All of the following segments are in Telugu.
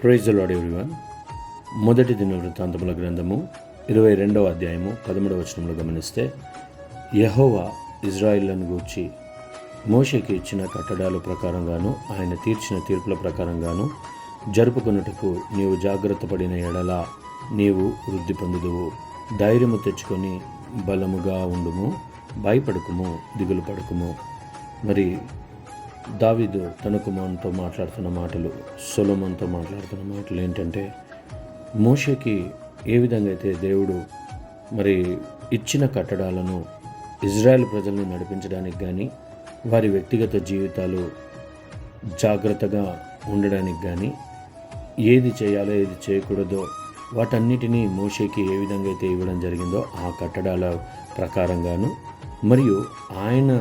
ప్రైజ్ లాడ్ ఎవ్రీవన్ మొదటి దిన వృత్తాంతముల గ్రంథము ఇరవై రెండవ అధ్యాయము పదమూడవ వచనంలో గమనిస్తే యహోవా ఇజ్రాయిల్లను గూర్చి మోషకి ఇచ్చిన కట్టడాల ప్రకారంగాను ఆయన తీర్చిన తీర్పుల ప్రకారంగాను జరుపుకొనుటకు నీవు జాగ్రత్త పడిన ఎడల నీవు వృద్ధి పొందుదువు. ధైర్యము తెచ్చుకొని బలముగా ఉండుము భయపడకుము దిగులు పడకుము. మరి దావీదు తన కుమారునితో మాట్లాడుతున్న మాటలు సొలొమన్తో మాట్లాడుతున్న మాటలు ఏంటంటే మోషకి ఏ విధంగా అయితే దేవుడు మరి ఇచ్చిన కట్టడాలను ఇజ్రాయెల్ ప్రజల్ని నడిపించడానికి కానీ వారి వ్యక్తిగత జీవితాలు జాగ్రత్తగా ఉండడానికి కానీ ఏది చేయాలో ఏది చేయకూడదో వాటన్నిటినీ మోషేకి ఏ విధంగా అయితే ఇవ్వడం జరిగిందో ఆ కట్టడాల ప్రకారంగాను మరియు ఆయన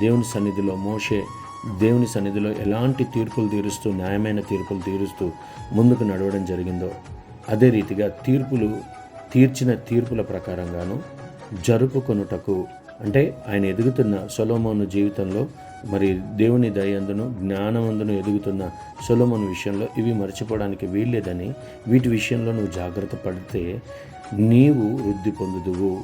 దేవుని సన్నిధిలో మోషే దేవుని సన్నిధిలో ఎలాంటి తీర్పులు తీరుస్తూ న్యాయమైన తీర్పులు తీరుస్తూ ముందుకు నడవడం జరిగిందో అదే రీతిగా తీర్పులు తీర్చిన తీర్పుల ప్రకారంగాను జరుపుకొనుటకు అంటే ఆయన ఎదుగుతున్న సొలోమోను జీవితంలో మరి దేవుని దయందును జ్ఞానమందును ఎదుగుతున్న సొలోమోను విషయంలో ఇవి మర్చిపోవడానికి వీల్లేదని వీటి విషయంలో నువ్వు జాగ్రత్త పడితే నీవు వృద్ధి పొందుదువు.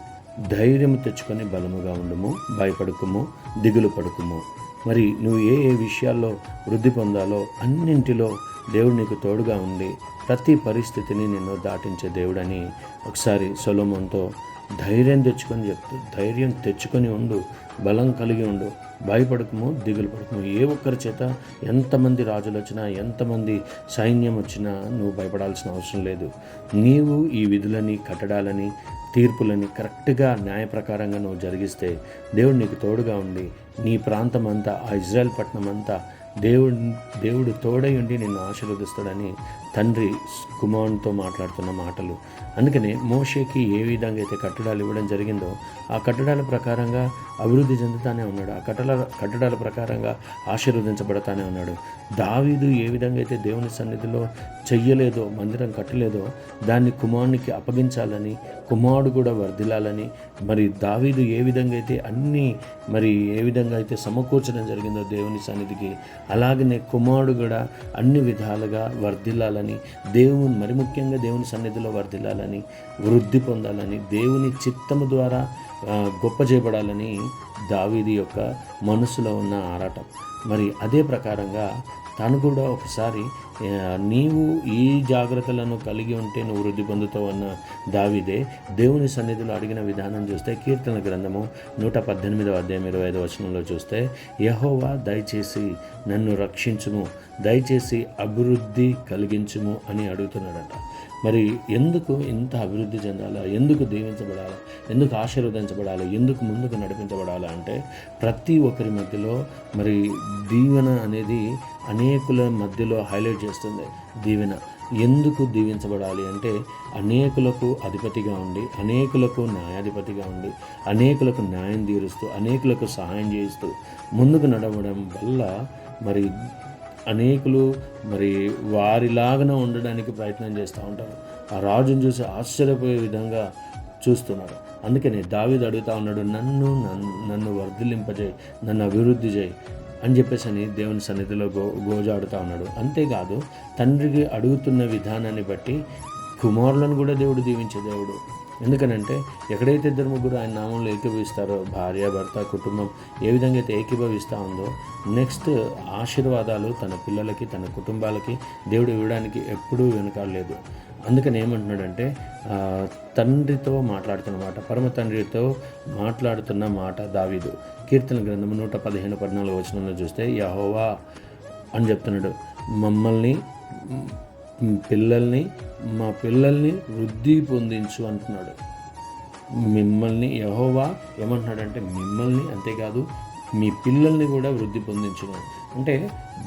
ధైర్యం తెచ్చుకొని బలముగా ఉండము భయపడకము దిగులు పడకము. మరి నువ్వు ఏ ఏ విషయాల్లో వృద్ధి పొందాలో అన్నింటిలో దేవుడు నీకు తోడుగా ఉండి ప్రతి పరిస్థితిని నిన్ను దాటించే దేవుడని ఒకసారి సొలోమోన్తో ధైర్యం తెచ్చుకొని చెప్తూ ధైర్యం తెచ్చుకొని ఉండు బలం కలిగి ఉండు భయపడకము దిగులు పడకము. ఏ ఒక్కరి చేత ఎంతమంది రాజులు వచ్చినా ఎంతమంది సైన్యం వచ్చినా నువ్వు భయపడాల్సిన అవసరం లేదు. నీవు ఈ విధులని కట్టడాలని తీర్పులని కరెక్ట్గా న్యాయ ప్రకారంగా నువ్వు జరిగిస్తే దేవుడు నీకు తోడుగా ఉండి నీ ప్రాంతం అంతా ఆ ఇజ్రాయల్ పట్టణం అంతా దేవుడు దేవుడు తోడై ఉండి నిన్ను ఆశీర్వదిస్తాడని తండ్రి కుమారునితో మాట్లాడుతున్న మాటలు. అందుకనే మోషేకి ఏ విధంగా అయితే కట్టడాలు ఇవ్వడం జరిగిందో ఆ కట్టడాల ప్రకారంగా అభివృద్ధి చెందుతానే ఉన్నాడు. ఆ కట్టడాల కట్టడాల ప్రకారంగా ఆశీర్వదించబడతానే ఉన్నాడు. దావీదు ఏ విధంగా అయితే దేవుని సన్నిధిలో చెయ్యలేదో మందిరం కట్టలేదో దాన్ని కుమారునికి అప్పగించాలని కుమారుడు కూడా వర్ధిల్లాలని మరి దావీదు ఏ విధంగా అయితే అన్ని మరి ఏ విధంగా అయితే సమకూర్చడం జరిగిందో దేవుని సన్నిధికి అలాగనే కుమారుడు కూడా అన్ని విధాలుగా వర్ధిల్లాలని దేవుని మరి ముఖ్యంగా దేవుని సన్నిధిలో వర్ధిల్లాలని వృద్ధి పొందాలని దేవుని చిత్తము ద్వారా గొప్ప చేయబడాలని దావీది యొక్క మనసులో ఉన్న ఆరాటం. మరి అదే ప్రకారంగా తను కూడా ఒకసారి నీవు ఈ జాగ్రత్తలను కలిగి ఉంటే నువ్వు వృద్ధి పొందుతావు అన్న దావిదే దేవుని సన్నిధిలో అడిగిన విధానం చూస్తే కీర్తన గ్రంథము నూట పద్దెనిమిదవ అధ్యాయం ఇరవై ఐదు వచనంలో చూస్తే యహోవా దయచేసి నన్ను రక్షించుము. దయచేసి అభివృద్ధి కలిగించుము అని అడుగుతున్నాడట. మరి ఎందుకు ఇంత అభివృద్ధి చెందాలా? ఎందుకు దీవించబడాలా? ఎందుకు ఆశీర్వదించబడాలి? ఎందుకు ముందుకు నడిపించబడాలా అంటే ప్రతి ఒక్కరి మధ్యలో మరి దీవెన అనేది అనేకుల మధ్యలో హైలైట్ చేస్తుంది. దీవెన ఎందుకు దీవించబడాలి అంటే అనేకులకు అధిపతిగా ఉండి అనేకులకు న్యాయాధిపతిగా ఉండి అనేకులకు న్యాయం తీరుస్తూ అనేకులకు సహాయం చేస్తూ ముందుకు నడవడం వల్ల మరి అనేకులు మరి వారిలాగానే ఉండడానికి ప్రయత్నం చేస్తూ ఉంటారు. ఆ రాజును చూసి ఆశ్చర్యపోయే విధంగా చూస్తున్నారు. అందుకని దావీదు అడుగుతా ఉన్నాడు నన్ను నన్ను నన్ను వర్ధిలింపజేయి నన్ను అభివృద్ధి చేయి అని చెప్పేసి అని దేవుని సన్నిధిలో గో గోజాడుతూ ఉన్నాడు. అంతేకాదు తండ్రికి అడుగుతున్న విధానాన్ని బట్టి కుమారులను కూడా దేవుడు దీవించే దేవుడు. ఎందుకనంటే ఎక్కడైతే ఇద్దరు ముగ్గురు ఆయన నామంలో ఏకీభవిస్తారో భార్య భర్త కుటుంబం ఏ విధంగా అయితే ఏకీభవిస్తూ ఉందో నెక్స్ట్ ఆశీర్వాదాలు తన పిల్లలకి తన కుటుంబాలకి దేవుడు ఇవ్వడానికి ఎప్పుడూ వెనకాడలేదు అందుకని ఏమంటున్నాడంటే తండ్రితో మాట్లాడుతున్న మాట పరమ తండ్రితో మాట్లాడుతున్న మాట దావీదు. కీర్తన గ్రంథం నూట పదిహేను పద్నాలుగు వచనంలో చూస్తే యహోవా అని చెప్తున్నాడు. మమ్మల్ని పిల్లల్ని మా పిల్లల్ని వృద్ధి పొందించు అంటున్నాడు. మిమ్మల్ని యహోవా ఏమంటున్నాడంటే మిమ్మల్ని అంతేకాదు మీ పిల్లల్ని కూడా వృద్ధి పొందించును అంటే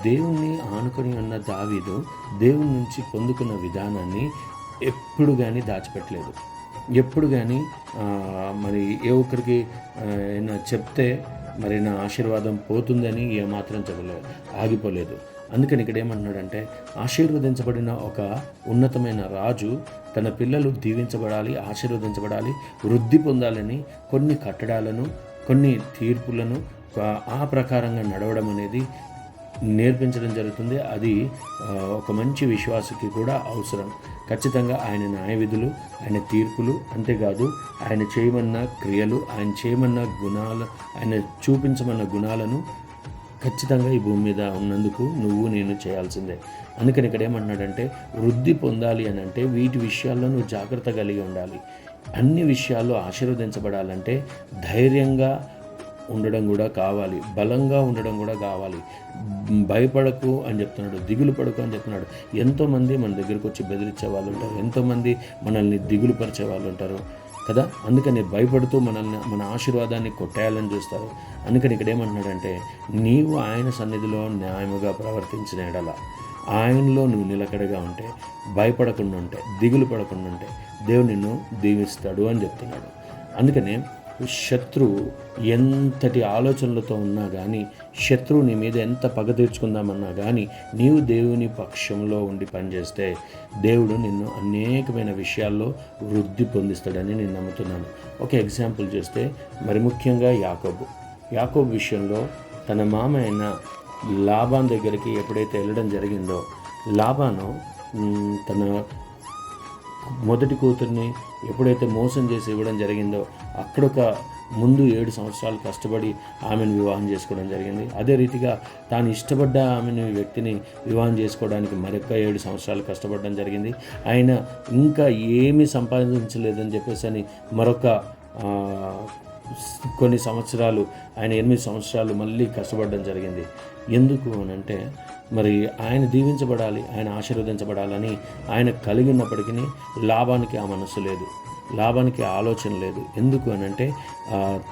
దేవుణ్ణి ఆనుకొని ఉన్న దావీదు దేవుని నుంచి పొందుకున్న విధానాన్ని ఎప్పుడు కానీ దాచిపెట్టలేదు. ఎప్పుడు కానీ మరి ఏ ఒక్కరికి చెప్తే మరి నా ఆశీర్వాదం పోతుందని ఏమాత్రం చెప్పలేదు ఆగిపోలేదు. అందుకని ఇక్కడ ఏమన్నాడంటే ఆశీర్వదించబడిన ఒక ఉన్నతమైన రాజు తన పిల్లలు దీవించబడాలి ఆశీర్వదించబడాలి వృద్ధి పొందాలని కొన్ని కట్టడాలను కొన్ని తీర్పులను ఆ- ప్రకారంగా నడవడం అనేది నేర్పించడం జరుగుతుంది. అది ఒక మంచి విశ్వాసకి కూడా అవసరం. ఖచ్చితంగా ఆయన న్యాయ విధులు ఆయన తీర్పులు అంతేకాదు ఆయన చేయమన్న క్రియలు ఆయన చేయమన్న గుణాలు ఆయన చూపించమన్న గుణాలను ఖచ్చితంగా ఈ భూమి మీద ఉన్నందుకు నువ్వు నేను చేయాల్సిందే. అందుకని ఇక్కడ ఏమన్నాడంటే వృద్ధి పొందాలి అని అంటే వీటి విషయాల్లో నువ్వు జాగ్రత్త కలిగి ఉండాలి. అన్ని విషయాల్లో ఆశీర్వదించబడాలంటే ధైర్యంగా ఉండడం కూడా కావాలి. బలంగా ఉండడం కూడా కావాలి. భయపడకు అని చెప్తున్నాడు దిగులు పడకు అని చెప్తున్నాడు. ఎంతోమంది మన దగ్గరకు వచ్చి బెదిరించే వాళ్ళు ఉంటారు. ఎంతోమంది మనల్ని దిగులు పరిచే వాళ్ళు ఉంటారు. కదా? అందుకని భయపడుతూ మనల్ని మన ఆశీర్వాదాన్ని కొట్టేయాలని చూస్తారు. అందుకని ఇక్కడ ఏమంటున్నాడంటే నీవు ఆయన సన్నిధిలో న్యాయముగా ప్రవర్తించిన ఎడల ఆయనలో నువ్వు నిలకడగా ఉంటే భయపడకుండా ఉంటే దిగులు పడకుండా ఉంటే దేవుడు నిన్ను దీవిస్తాడు అని చెప్తున్నాడు. అందుకనే శత్రువు ఎంతటి ఆలోచనలతో ఉన్నా కానీ శత్రువు నీ మీద ఎంత పగ తీర్చుకుందామన్నా కానీ నీవు దేవుని పక్షంలో ఉండి పనిచేస్తే దేవుడు నిన్ను అనేకమైన విషయాల్లో వృద్ధి పొందిస్తాడని నేను నమ్ముతున్నాను. ఒక ఎగ్జాంపుల్ చూస్తే మరి ముఖ్యంగా యాకోబు. యాకోబు విషయంలో తన మామ అయిన లాభాన్ దగ్గరికి ఎప్పుడైతే వెళ్ళడం జరిగిందో లాభాను తన మొదటి కూతుర్ని ఎప్పుడైతే మోసం చేసి ఇవ్వడం జరిగిందో అక్కడొక ముందు ఏడు సంవత్సరాలు కష్టపడి ఆమెను వివాహం చేసుకోవడం జరిగింది. అదే రీతిగా తాను ఇష్టపడ్డ ఆమెను వ్యక్తిని వివాహం చేసుకోవడానికి మరొక ఏడు సంవత్సరాలు కష్టపడడం జరిగింది. ఆయన ఇంకా ఏమీ సంపాదించలేదని చెప్పేసి అని మరొక కొన్ని సంవత్సరాలు ఆయన ఎనిమిది సంవత్సరాలు మళ్ళీ కష్టపడడం జరిగింది. ఎందుకు అని అంటే మరి ఆయన దీవించబడాలి ఆయన ఆశీర్వదించబడాలని ఆయన కలిగి ఉన్నప్పటికీ లాభానికి ఆ మనస్సు లేదు లాభానికి ఆలోచన లేదు. ఎందుకు అని అంటే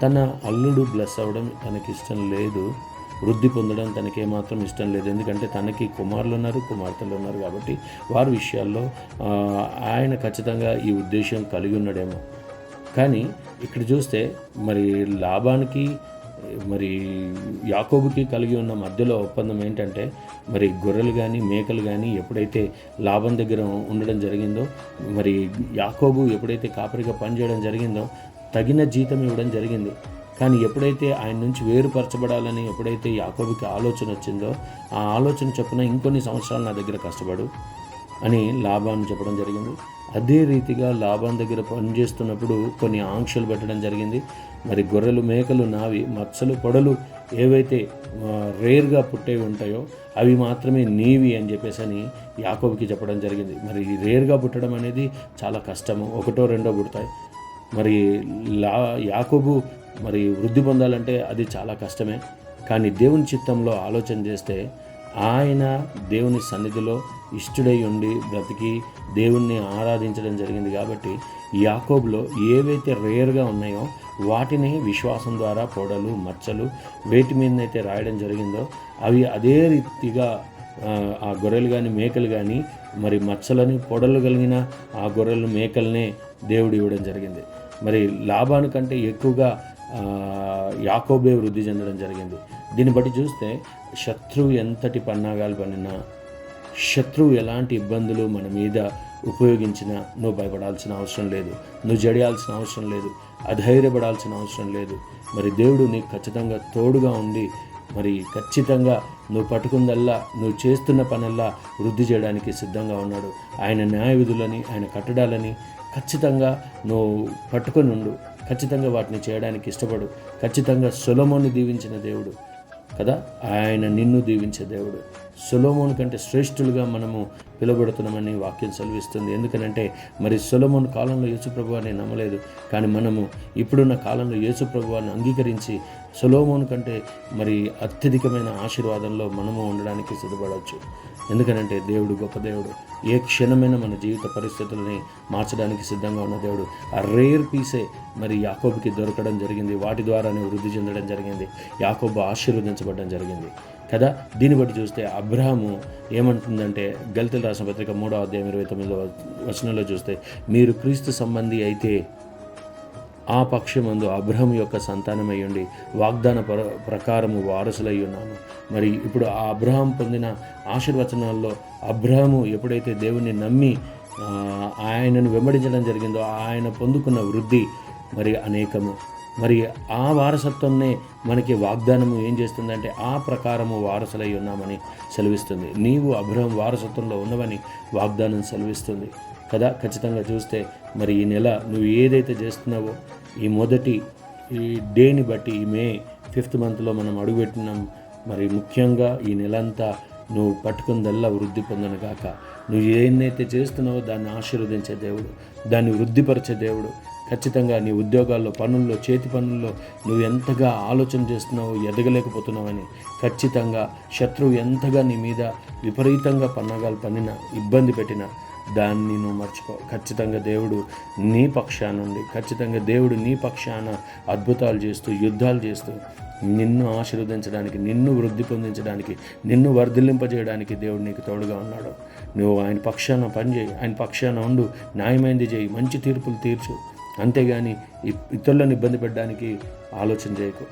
తన అల్లుడు బ్లెస్ అవ్వడం తనకి ఇష్టం లేదు వృద్ధి పొందడం తనకి ఏమాత్రం ఇష్టం లేదు. ఎందుకంటే తనకి కుమారులు ఉన్నారు కుమార్తెలు ఉన్నారు కాబట్టి వారి విషయాల్లో ఆయన ఖచ్చితంగా ఈ ఉద్దేశం కలిగి ఉన్నాడేమో. కానీ ఇక్కడ చూస్తే మరి లాభానికి మరి యాకోబుకి కలిగి ఉన్న మధ్యలో ఒప్పందం ఏంటంటే మరి గొర్రెలు కానీ మేకలు కానీ ఎప్పుడైతే లాభం దగ్గర ఉండడం జరిగిందో మరి యాకోబు ఎప్పుడైతే కాపరిగా పనిచేయడం జరిగిందో తగిన జీతం ఇవ్వడం జరిగింది. కానీ ఎప్పుడైతే ఆయన నుంచి వేరుపరచబడాలని ఎప్పుడైతే యాకోబుకి ఆలోచన వచ్చిందో ఆ ఆలోచన చొప్పున ఇంకొన్ని సంవత్సరాలు నా దగ్గర కష్టపడు. అని లాభాన్ని చెప్పడం జరిగింది. అదే రీతిగా లాభం దగ్గర పనిచేస్తున్నప్పుడు కొన్ని ఆంక్షలు పెట్టడం జరిగింది. మరి గొర్రెలు మేకలు నావి మచ్చలు పొడలు ఏవైతే రేర్గా పుట్టేవి ఉంటాయో అవి మాత్రమే నీవి అని చెప్పేసి అని యాకోబుకి చెప్పడం జరిగింది. మరి రేర్గా పుట్టడం అనేది చాలా కష్టము. ఒకటో రెండో పుడతాయి. మరి లా యాకోబు మరి వృద్ధి పొందాలంటే అది చాలా కష్టమే. కానీ దేవుని చిత్తంలో ఆలోచన చేస్తే ఆయన దేవుని సన్నిధిలో ఇష్టడై ఉండి బ్రతికి దేవుణ్ణి ఆరాధించడం జరిగింది కాబట్టి యాకోబులో ఏవైతే రేర్గా ఉన్నాయో వాటిని విశ్వాసం ద్వారా పొడలు మచ్చలు వేటి మీదనైతే రాయడం జరిగిందో అవి అదే రీతిగా ఆ, గొర్రెలు కానీ మేకలు కానీ మరి మచ్చలని పొడలు కలిగిన ఆ గొర్రెలు మేకల్నే దేవుడు ఇవ్వడం జరిగింది. మరి లాభానికంటే ఎక్కువగా యాకోబే వృద్ధి చెందడం జరిగింది. దీన్ని బట్టి చూస్తే శత్రువు ఎంతటి పన్నాగాలు పన్నినా శత్రువు ఎలాంటి ఇబ్బందులు మన మీద ఉపయోగించినా నువ్వు భయపడాల్సిన అవసరం లేదు. నువ్వు జడియాల్సిన అవసరం లేదు. అధైర్యపడాల్సిన అవసరం లేదు. మరి దేవుడు నీకు ఖచ్చితంగా తోడుగా ఉండి మరి ఖచ్చితంగా నువ్వు పట్టుకుందల్లా నువ్వు చేస్తున్న పనల్లా వృద్ధి చేయడానికి సిద్ధంగా ఉన్నాడు. ఆయన న్యాయ విధులని ఆయన కట్టడాలని ఖచ్చితంగా నువ్వు పట్టుకొని ఉండు. ఖచ్చితంగా వాటిని చేయడానికి ఇష్టపడు. ఖచ్చితంగా సులమోని దీవించిన దేవుడు. కదా? ఆయన నిన్ను దీవించే దేవుడు. సొలోమోన్ కంటే శ్రేష్ఠులుగా మనము పిలువబడుతున్నామని వాక్యం సెలవిస్తుంది. ఎందుకనంటే మరి సొలోమోన్ కాలంలో యేసుప్రభు అని నమ్మలేదు. కానీ మనము ఇప్పుడున్న కాలంలో యేసుప్రభువాన్ని అంగీకరించి సొలోమోన్ కంటే మరి అత్యధికమైన ఆశీర్వాదంలో మనము ఉండడానికి సిద్ధపడవచ్చు. ఎందుకనంటే దేవుడు గొప్ప దేవుడు. ఏ క్షణమైన మన జీవిత పరిస్థితులని మార్చడానికి సిద్ధంగా ఉన్న దేవుడు. ఆ రేర్ పీసే మరి యాకోబుకి దొరకడం జరిగింది. వాటి ద్వారానే వృద్ధి చెందడం జరిగింది. యాకోబు ఆశీర్వదించబడడం జరిగింది. కదా? దీన్ని బట్టి చూస్తే అబ్రహాము ఏమంటుందంటే గలితల రాసిన పత్రిక మూడో అధ్యాయం ఇరవై తొమ్మిదో వచనంలో చూస్తే మీరు క్రీస్తు సంబంధి అయితే ఆ పక్షమందు అబ్రహం యొక్క సంతానమై వాగ్దాన ప్ర ప్రకారము వారసులై ఉన్నాము మరి ఇప్పుడు ఆ అబ్రహం పొందిన ఆశీర్వచనాల్లో అబ్రహము ఎప్పుడైతే దేవుణ్ణి నమ్మి ఆయనను వెంబడించడం జరిగిందో ఆయన పొందుకున్న వృద్ధి మరి అనేకము. మరి ఆ వారసత్వంనే మనకి వాగ్దానము ఏం చేస్తుందంటే ఆ ప్రకారము వారసులై ఉన్నామని సెలవిస్తుంది. నీవు అబ్రహం వారసత్వంలో ఉన్నవని వాగ్దానం సెలవిస్తుంది. కదా? ఖచ్చితంగా చూస్తే మరి ఈ నెల నువ్వు ఏదైతే చేస్తున్నావో ఈ మొదటి ఈ డేని బట్టి ఈ మే ఫిఫ్త్ మంత్లో మనం అడుగుపెట్టినాం. మరి ముఖ్యంగా ఈ నెలంతా నువ్వు పట్టుకుందల్లా వృద్ధి పొందను కాక నువ్వు ఏదైతే చేస్తున్నావో దాన్ని ఆశీర్వదించే దేవుడు దాన్ని వృద్ధిపరిచే దేవుడు ఖచ్చితంగా నీ ఉద్యోగాల్లో పనుల్లో చేతి పనుల్లో నువ్వు ఎంతగా ఆలోచన చేస్తున్నావో ఎదగలేకపోతున్నావని ఖచ్చితంగా శత్రువు ఎంతగా నీ మీద విపరీతంగా పన్నాగాలు పన్నిన ఇబ్బంది పెట్టిన దాన్ని నువ్వు మర్చిపో. ఖచ్చితంగా దేవుడు నీ పక్షాన ఉండి ఖచ్చితంగా దేవుడు నీ పక్షాన అద్భుతాలు చేస్తూ యుద్ధాలు చేస్తూ నిన్ను ఆశీర్వదించడానికి నిన్ను వృద్ధి పొందించడానికి నిన్ను వర్ధిల్లింపజేయడానికి దేవుడు నీకు తోడుగా ఉన్నాడు. నువ్వు ఆయన పక్షాన పనిచేయి ఆయన పక్షాన ఉండు న్యాయమైంది చేయి మంచి తీర్పులు తీర్చు. అంతేగాని ఇతరులను ఇబ్బంది పెట్టడానికి ఆలోచన చేయకు.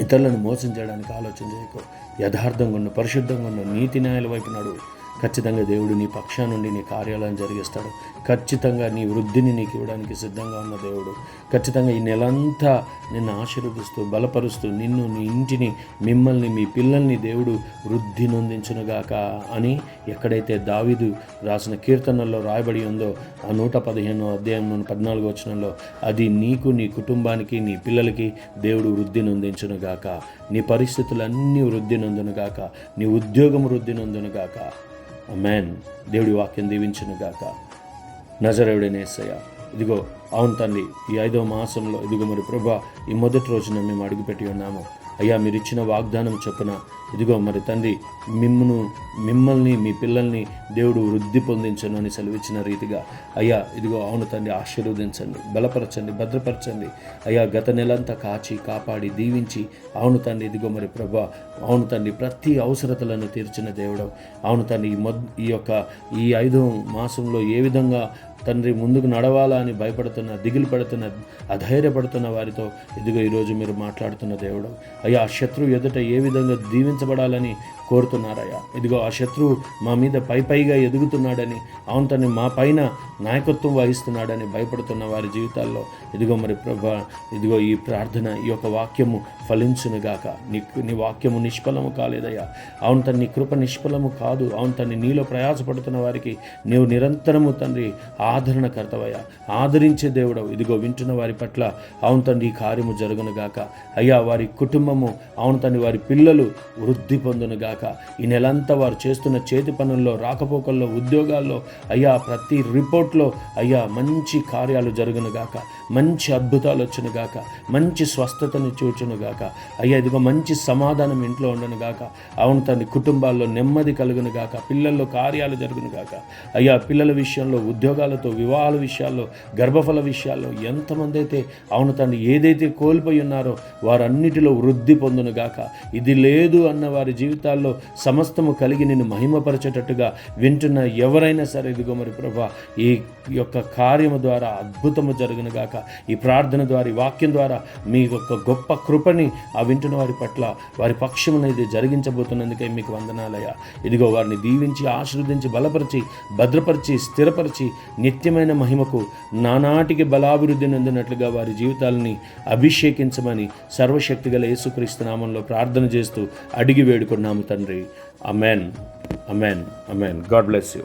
ఇతరులను మోసం చేయడానికి ఆలోచన చేయకు. యథార్థంగా ఉన్న పరిశుద్ధంగా ఉన్న నీతి న్యాయాల వైపు నడువు. ఖచ్చితంగా దేవుడు నీ పక్షా నుండి నీ కార్యాలను జరిగిస్తాడు. ఖచ్చితంగా నీ వృద్ధిని నీకు ఇవ్వడానికి సిద్ధంగా ఉన్న దేవుడు. ఖచ్చితంగా ఈ నెలంతా నిన్ను ఆశీర్వదిస్తూ బలపరుస్తూ నిన్ను నీ ఇంటిని మిమ్మల్ని మీ పిల్లల్ని దేవుడు వృద్ధి నొందించునుగాక అని ఎక్కడైతే దావీదు రాసిన కీర్తనల్లో రాయబడి ఉందో ఆ నూట పదిహేను అధ్యాయం పద్నాలుగు వచనంలో అది నీకు నీ కుటుంబానికి నీ పిల్లలకి దేవుడు వృద్ధి నొందించునుగాక. నీ పరిస్థితులన్నీ వృద్ధి నొందునుగాక. నీ ఉద్యోగం వృద్ధి నొందునుగాక. అమెన్ దేవుడి వాక్యం దీవించును గాక. నజరేవుడనేసయ్య ఇదిగో అవును తండ్రి ఈ ఐదవ మాసంలో ఇదిగో మరి ప్రభా ఈ మొదటి రోజున మేము అడుగుపెట్టి ఉన్నాము. అయ్యా మీరు ఇచ్చిన వాగ్దానం చొప్పున ఇదిగో మరి తండ్రి మిమ్మును మిమ్మల్ని మీ పిల్లల్ని దేవుడు వృద్ధి పొందించను అని సెలవిచ్చిన రీతిగా అయ్యా ఇదిగో అవును తండ్రి ఆశీర్వదించండి బలపరచండి భద్రపరచండి. అయ్యా గత నెలంతా కాచి కాపాడి దీవించి అవును తండ్రి ఇదిగో మరి ప్రభా అవును తండ్రి ప్రతి అవసరతలను తీర్చిన దేవుడు. అవును తండ్రి ఈ మొద్ ఈ యొక్క ఈ ఐదో మాసంలో ఏ విధంగా తండ్రి ముందుకు నడవాలా అని భయపడుతున్న దిగులు పడుతున్న అధైర్యపడుతున్న వారితో ఇదిగో ఈరోజు మీరు మాట్లాడుతున్న దేవుడు అయ్యా ఆ శత్రువు ఎదుట ఏ విధంగా దీవించబడాలని కోరుతున్నారయ్యా. ఇదిగో ఆ శత్రువు మా మీద పై పైగా ఎదుగుతున్నాడని అవును తను మా పైన నాయకత్వం వహిస్తున్నాడని భయపడుతున్న వారి జీవితాల్లో. ఇదిగో మరి ప్రభా ఇదిగో ఈ ప్రార్థన ఈ యొక్క వాక్యము ఫలించునుగాక నీ నీ వాక్యము నిష్ఫలము కాలేదయ్యా. అవును తను నీ కృప నిష్ఫలము కాదు. అవును తన్ని నీలో ప్రయాసపడుతున్న వారికి నీవు నిరంతరము తండ్రి ఆదరణకర్తవయ్యా. ఆదరించే దేవుడవు. ఇదిగో వింటున్న వారి పట్ల అవును తండ్రి ఈ కార్యము జరుగునుగాక అయ్యా వారి కుటుంబము అవును తండ్రి వారి పిల్లలు వృద్ధి పొందునుగాక ఈ నెలంతా వారు చేస్తున్న చేతి పనుల్లో రాకపోకల్లో ఉద్యోగాల్లో అయ్యా ప్రతి రిపోర్ట్లో అయ్యా మంచి కార్యాలు జరుగునుగాక మంచి అద్భుతాలు వచ్చునుగాక మంచి స్వస్థతను చూచునుగాక అయ్యా ఇదిగో మంచి సమాధానం ఇంట్లో ఉండను గాక. అవును తండ్రి కుటుంబాల్లో నెమ్మది కలుగును గాక. పిల్లల్లో కార్యాలు జరుగునుగాక అయ్యా పిల్లల విషయంలో ఉద్యోగాలతో వివాహాల విషయాల్లో గర్భఫల విషయాల్లో ఎంతమంది అయితే అవును తండ్రి ఏదైతే కోల్పోయి ఉన్నారో వారన్నిటిలో వృద్ధి పొందునుగాక ఇది లేదు అన్న వారి జీవితాల్లో సమస్తము కలిగి నిన్ను మహిమపరచేటట్టుగా వింటున్న ఎవరైనా సరే ఇదిగో మరి ప్రభా ఈ యొక్క కార్యము ద్వారా అద్భుతము ఈ ప్రార్థన ద్వారా వాక్యం ద్వారా మీ యొక్క గొప్ప కృపని ఆ వింటున్న వారి పట్ల వారి పక్షమున ఇది జరిగించబోతున్నందుకే మీకు వందనాలయ్యా. ఇదిగో వారిని దీవించి ఆశీర్వదించి బలపరిచి భద్రపరిచి స్థిరపరిచి నిత్యమైన మహిమకు నానాటికి బలాభివృద్ధి నందినట్లుగా వారి జీవితాలని అభిషేకించమని సర్వశక్తిగల యేసుక్రీస్తు నామంలో ప్రార్థన చేస్తూ అడిగి వేడుకున్నాము తండ్రి. Amen amen amen God bless you.